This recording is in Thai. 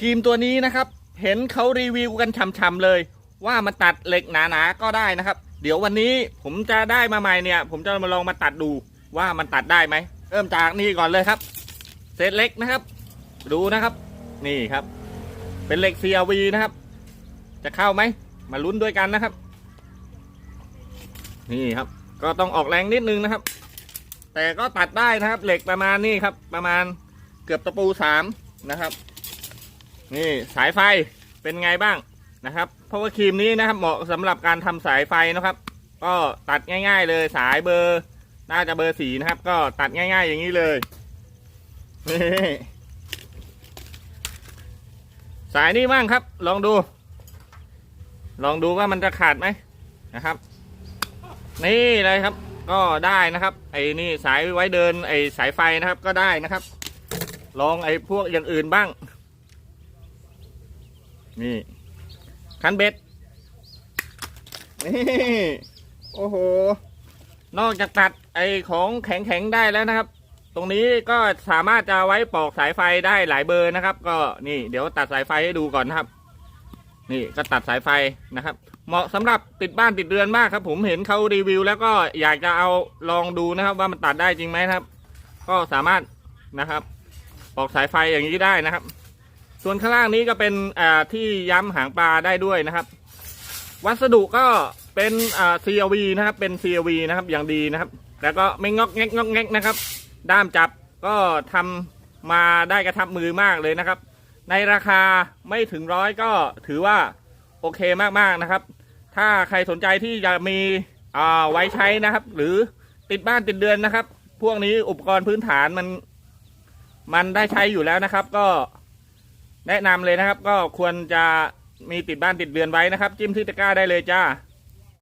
ครีมตัวนี้นะครับ เห็นเขารีวิวกันช่ำๆเลย ว่ามันตัดเหล็กหนาๆก็ได้นะครับ เดี๋ยววันนี้ผมจะได้มาใหม่เนี่ย ผมจะมาลองมาตัดดูว่ามันตัดได้ไหมเริ่มจากนี่ก่อนเลยครับเศษเหล็กนะครับ ดูนะครับ นี่ครับ เป็นเหล็ก CRV นะครับ จะเข้าไหมมาลุ้นด้วยกันนะครับ นี่ครับ ก็ต้องออกแรงนิดนึงนะครับ แต่ก็ตัดได้นะครับ เหล็กประมาณนี้ครับ ประมาณเกือบตะปูสามนะครับ นี่สายไฟเป็นไงบ้างนะครับ เพราะว่าครีมนี้นะครับเหมาะสำหรับการทำสายไฟนะครับ ก็ตัดง่าย ๆ เลยสายเบอร์ น่าจะเบอร์สีนะครับ ก็ตัดง่าย ๆ อย่างนี้เลยนี่สายนี้บ้างครับ ลองดู ลองดูว่ามันจะขาดไหมนะครับ นี่เลยครับ ก็ได้นะครับ ไอ้นี่สายไว้เดินไอ้สายไฟนะครับก็ได้นะครับ ลองไอ้พวกอย่างอื่นบ้าง นี่ คันเบ็ด นี่ โอ้โห นอกจากตัดไอของแข็งๆได้แล้วนะครับ ตรงนี้ก็สามารถจะไว้ปอกสายไฟได้หลายเบอร์นะครับ ก็นี่เดี๋ยวตัดสายไฟให้ดูก่อนนะครับ นี่ก็ตัดสายไฟนะครับ เหมาะสำหรับติดบ้านติดเรือนมากครับ ผมเห็นเขารีวิว แล้วก็อยากจะเอาลองดูนะครับ ว่ามันตัดได้จริงไหมครับ ก็สามารถนะครับ ปอกสายไฟอย่างนี้ได้นะครับ ส่วนข้างล่างนี้ก็เป็นที่ย้ำหางปลาได้ด้วยนะครับ วัสดุก็เป็น CLV นะครับ เป็น CLV นะครับอย่างดีนะครับ แล้วก็ไม่งอกแงกงอกแงกนะครับ ด้ามจับก็ทำมาได้กระทับมือมากเลยนะครับ ในราคาไม่ถึงร้อยก็ถือว่าโอเคมากๆนะครับ ถ้าใครสนใจที่จะมีไว้ใช้นะครับ หรือติดบ้านติดเดือนนะครับ พวกนี้อุปกรณ์พื้นฐานมัน มันได้ใช้อยู่แล้วนะครับ ก็ แนะนำเลยนะครับ ก็ควรจะมีติดบ้านติดเดือนไว้นะครับ จิ้มที่ตะกร้าได้เลยจ้า